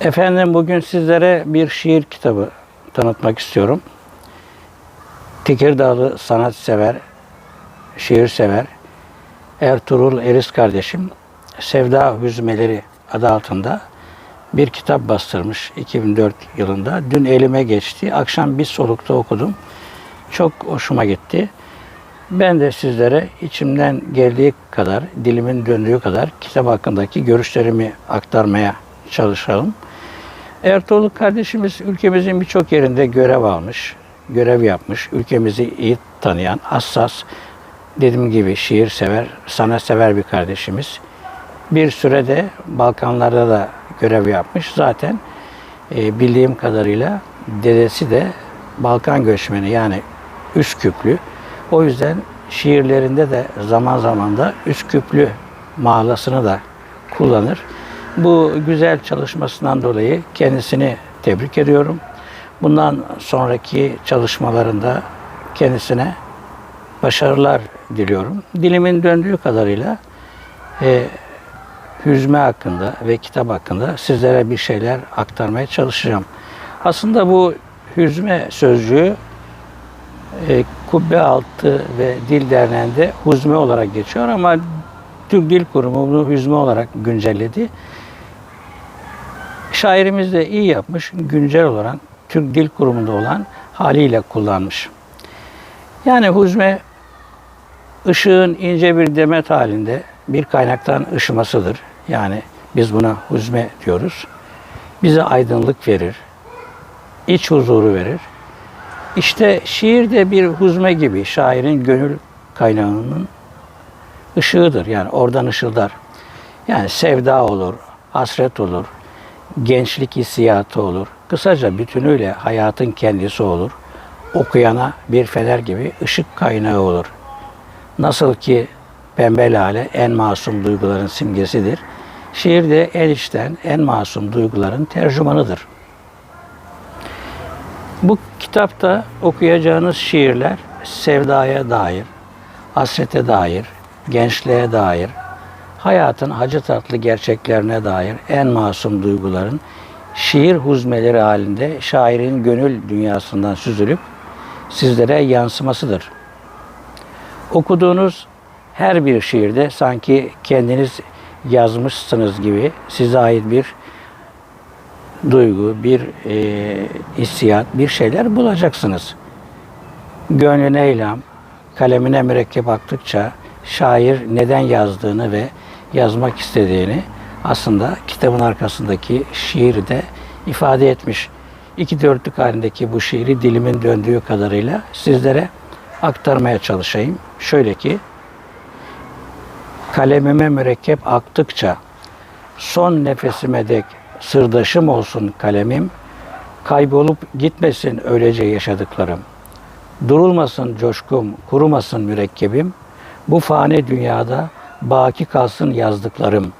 Efendim bugün sizlere bir şiir kitabı tanıtmak istiyorum. Tekirdağlı sanatsever, şiir sever Ertuğrul Eris kardeşim Sevda Hüzmeleri adı altında bir kitap bastırmış 2004 yılında. Dün elime geçti. Akşam bir solukta okudum. Çok hoşuma gitti. Ben de sizlere içimden geldiği kadar, dilimin döndüğü kadar kitap hakkındaki görüşlerimi aktarmaya çalışalım. Ertuğrul kardeşimiz ülkemizin birçok yerinde görev almış, görev yapmış, ülkemizi iyi tanıyan, hassas, dediğim gibi şiir sever, sanat sever bir kardeşimiz. Bir sürede Balkanlarda da görev yapmış. Zaten e, bildiğim kadarıyla dedesi de Balkan göçmeni yani Üsküplü. O yüzden şiirlerinde de zaman zaman da Üsküplü mahlasını da kullanır. Bu güzel çalışmasından dolayı kendisini tebrik ediyorum. Bundan sonraki çalışmalarında kendisine başarılar diliyorum. Dilimin döndüğü kadarıyla e, hüzme hakkında ve kitap hakkında sizlere bir şeyler aktarmaya çalışacağım. Aslında bu hüzme sözcüğü e, Kubbe Altı ve Dil Derneği'nde huzme olarak geçiyor ama Türk Dil Kurumu bunu hüzme olarak güncelledi. Şairimiz de iyi yapmış, güncel olan Türk Dil Kurumu'nda olan haliyle kullanmış. Yani huzme ışığın ince bir demet halinde bir kaynaktan ışımasıdır. Yani biz buna huzme diyoruz. Bize aydınlık verir, iç huzuru verir. İşte şiir de bir huzme gibi şairin gönül kaynağının ışığıdır. Yani oradan ışıldar. Yani sevda olur, hasret olur, gençlik hissiyatı olur. Kısaca bütünüyle hayatın kendisi olur. Okuyana bir fener gibi ışık kaynağı olur. Nasıl ki pembe lale en masum duyguların simgesidir. Şiir de el içten en masum duyguların tercümanıdır. Bu kitapta okuyacağınız şiirler sevdaya dair, hasrete dair, gençliğe dair, hayatın acı tatlı gerçeklerine dair en masum duyguların şiir huzmeleri halinde şairin gönül dünyasından süzülüp sizlere yansımasıdır. Okuduğunuz her bir şiirde sanki kendiniz yazmışsınız gibi size ait bir duygu, bir e, hissiyat, bir şeyler bulacaksınız. Gönlüne ilham, kalemine mürekkep aktıkça şair neden yazdığını ve yazmak istediğini aslında kitabın arkasındaki şiiri de ifade etmiş. İki dörtlük halindeki bu şiiri dilimin döndüğü kadarıyla sizlere aktarmaya çalışayım. Şöyle ki, kalemime mürekkep aktıkça son nefesime dek sırdaşım olsun kalemim, kaybolup gitmesin öylece yaşadıklarım. Durulmasın coşkum, kurumasın mürekkebim, bu fani dünyada baki kalsın yazdıklarım.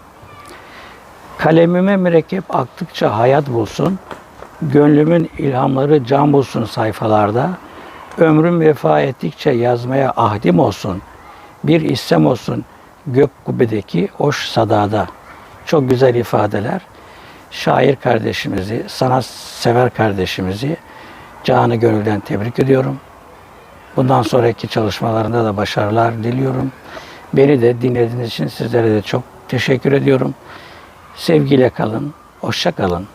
Kalemime mürekkep aktıkça hayat bulsun, gönlümün ilhamları can bulsun sayfalarda, ömrüm vefa ettikçe yazmaya ahdim olsun, bir istem olsun gök kubbedeki hoş sadada. Çok güzel ifadeler. Şair kardeşimizi, sanat sever kardeşimizi canı gönülden tebrik ediyorum. Bundan sonraki çalışmalarında da başarılar diliyorum. Beni de dinlediğiniz için sizlere de çok teşekkür ediyorum. Sevgiyle kalın, hoşça kalın.